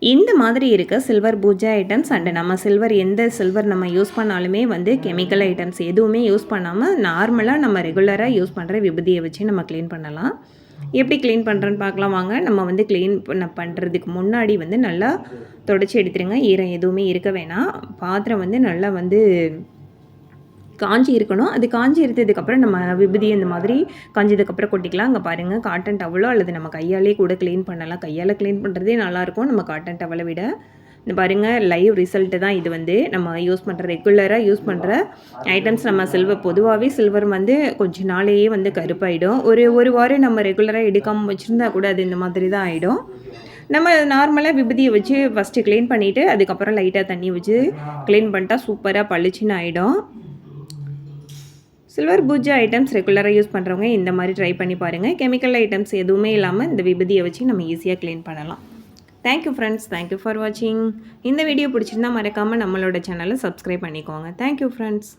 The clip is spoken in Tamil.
இந்த மாதிரி இருக்க சில்வர் பூஜா ஐட்டம்ஸ் அண்டு நம்ம சில்வர் எந்த சில்வர் நம்ம யூஸ் பண்ணாலுமே வந்து கெமிக்கல் ஐட்டம்ஸ் எதுவுமே யூஸ் பண்ணாமல் நார்மலாக நம்ம ரெகுலராக யூஸ் பண்ணுற விபதியை வச்சு நம்ம க்ளீன் பண்ணலாம். எப்படி க்ளீன் பண்ணுறேன்னு பார்க்கலாம். வாங்க நம்ம வந்து க்ளீன் பண்ண பண்ணுறதுக்கு முன்னாடி வந்து நல்லா தொடச்சி எடுத்துருங்க. ஈரம் எதுவுமே இருக்க வேணாம். பாத்திரம் வந்து நல்லா வந்து காஞ்சி இருக்கணும். அது காஞ்சி எடுத்ததுக்கப்புறம் நம்ம விபூதி இந்த மாதிரி காஞ்சதுக்கப்புறம் கொட்டிக்கலாம். அங்கே பாருங்கள் காட்டன் டவலோ அல்லது நம்ம கையாலே கூட க்ளீன் பண்ணலாம். கையால் க்ளீன் பண்ணுறதே நல்லாயிருக்கும் நம்ம காட்டன் டவலை விட. இந்த பாருங்கள் லைவ் ரிசல்ட்டு தான் இது வந்து. நம்ம யூஸ் பண்ணுற ரெகுலராக யூஸ் பண்ணுற ஐட்டம்ஸ் நம்ம சில்வர் பொதுவாகவே சில்வர் வந்து கொஞ்ச நாளையே வந்து கருப்பாயிடும். ஒரு ஒரு வாரம் நம்ம ரெகுலராக எடுக்காமல் வச்சுருந்தா கூட அது இந்த மாதிரி தான் ஆகிடும் நம்ம நார்மலாக விபூதியை வச்சு ஃபஸ்ட்டு க்ளீன் பண்ணிவிட்டு அதுக்கப்புறம் லைட்டாக தண்ணி வச்சு க்ளீன் பண்ணிட்டா சூப்பராக பளிச்சுன்னு ஆகிடும் சில்வர் பூஜா ஐட்டம்ஸ் ரெகுலராக யூஸ் பண்ணுறவங்க இந்த மாதிரி ட்ரை பண்ணி பாருங்கள் கெமிக்கல் ஐட்டம்ஸ் எதுவுமே இல்லாமல் இந்த விபதியை வச்சு நம்ம ஈஸியாக க்ளீன் பண்ணலாம். தேங்க்யூ ஃப்ரெண்ட்ஸ் தேங்க்யூ ஃபார் வாட்சிங் இந்த வீடியோ பிடிச்சிருந்தா மறக்காமல் நம்மளோட சேனலை சப்ஸ்கிரைப் பண்ணிக்கோங்க. Thank you friends